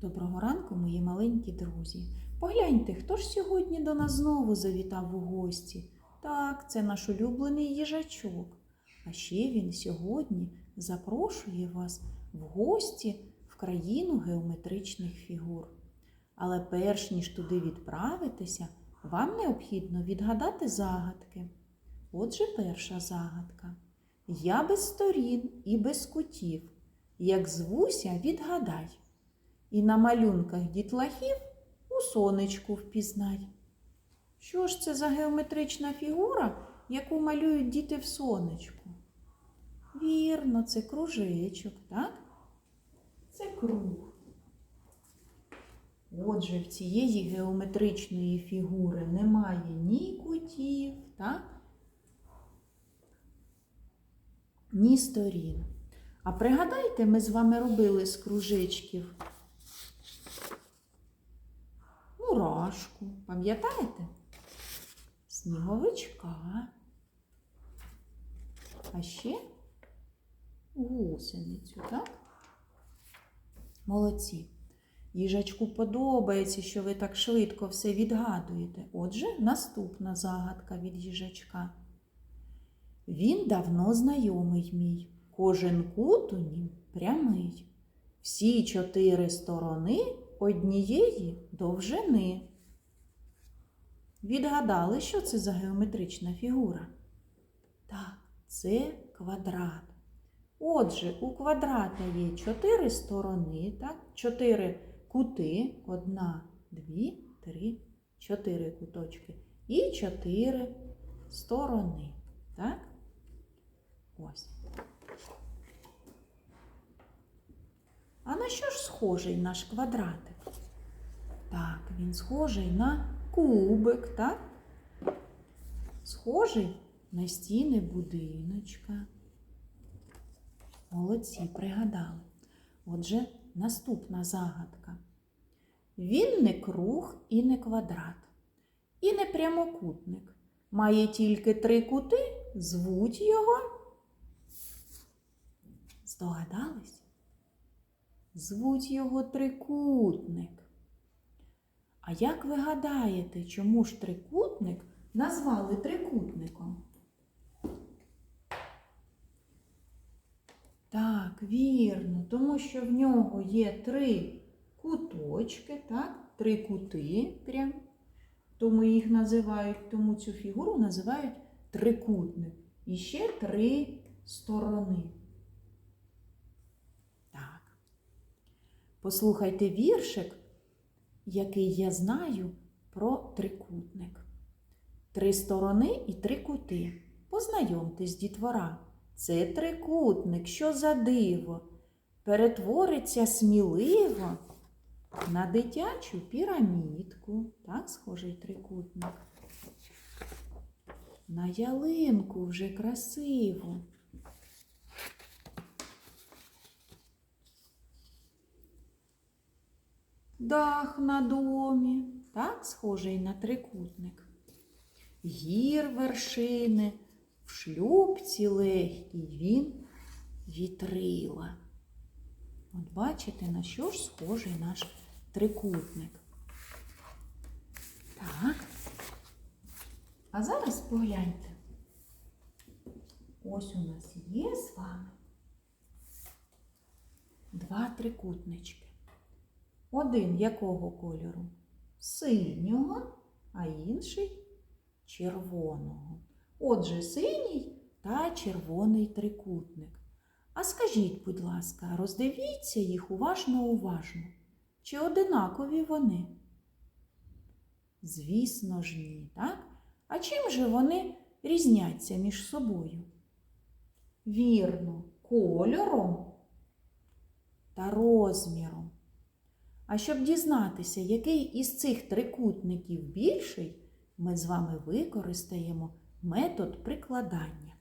Доброго ранку, мої маленькі друзі. Погляньте, хто ж сьогодні до нас знову завітав у гості. Так, це наш улюблений їжачок. А ще він сьогодні запрошує вас в гості в країну геометричних фігур. Але перш ніж туди відправитися, вам необхідно відгадати загадки. Отже, перша загадка. Я без сторін і без кутів. Як звуся, відгадай. І на малюнках дітлахів у сонечку впізнай. Що ж це за геометрична фігура, яку малюють діти в сонечку? Вірно, це кружечок, так? Це круг. Отже, в цієї геометричної фігури немає ні кутів, так? ні сторін. А пригадайте, ми з вами робили з кружечків мурашку, пам'ятаєте? Сніговичка. А ще гусеницю, так? Молодці. Їжачку подобається, що ви так швидко все відгадуєте. Отже, наступна загадка від їжачка. Він давно знайомий мій, кожен кут у нім прямий. Всі чотири сторони однієї довжини. Відгадали, що це за геометрична фігура? Так, це квадрат. Отже, у квадрата є чотири сторони, так? чотири кути, одна, дві, три, чотири куточки і чотири сторони. Так? Ось. А на що ж схожий наш квадратик? Так, він схожий на кубик, так? Схожий на стіни будиночка. Молодці, пригадали. Отже, наступна загадка. Він не круг і не квадрат, і не прямокутник. Має тільки три кути, звуть його. Здогадались? Звуть його трикутник. А як ви гадаєте, чому ж трикутник назвали трикутником? Так, вірно, тому що в нього є три куточки, так? Три кути прям. Тому їх називають, тому цю фігуру називають трикутник. І ще три сторони. Так. Послухайте віршик, який я знаю про трикутник. Три сторони і три кути. Познайомтесь, дітвора. Це трикутник, що за диво, перетвориться сміливо на дитячу пірамідку. Так, схожий трикутник. На ялинку вже красиву. Дах на домі, так, схожий на трикутник. Гір вершини, в шлюбці легкій він вітрила. От бачите, на що ж схожий наш трикутник. Так. А зараз погляньте. Ось у нас є з вами два трикутнички. Один якого кольору? Синього, а інший червоного. Отже, синій та червоний трикутник. А скажіть, будь ласка, роздивіться їх уважно уважно. Чи одинакові вони? Звісно ж, ні, так? А чим же вони різняться між собою? Вірно, кольором та розміром. А щоб дізнатися, який із цих трикутників більший, ми з вами використаємо метод прикладання.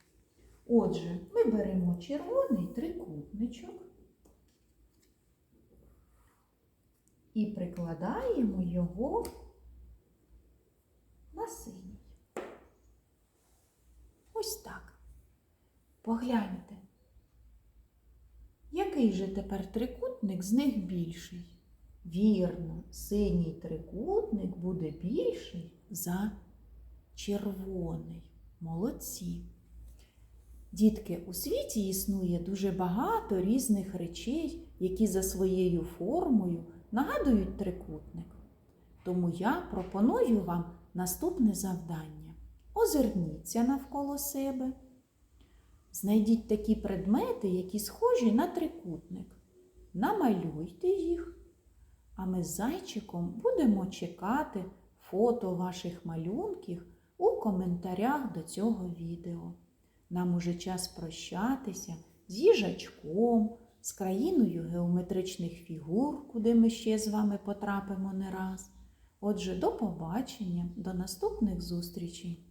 Отже, ми беремо червоний трикутничок і прикладаємо його на синій. Ось так. Погляньте, який же тепер трикутник з них більший? Вірно, синій трикутник буде більший за червоний. Молодці. Дітки, у світі існує дуже багато різних речей, які за своєю формою нагадують трикутник. Тому я пропоную вам наступне завдання. Озирніться навколо себе. Знайдіть такі предмети, які схожі на трикутник. Намалюйте їх. Ми з зайчиком будемо чекати фото ваших малюнків у коментарях до цього відео. Нам уже час прощатися з їжачком, з країною геометричних фігур, куди ми ще з вами потрапимо не раз. Отже, до побачення, до наступних зустрічей!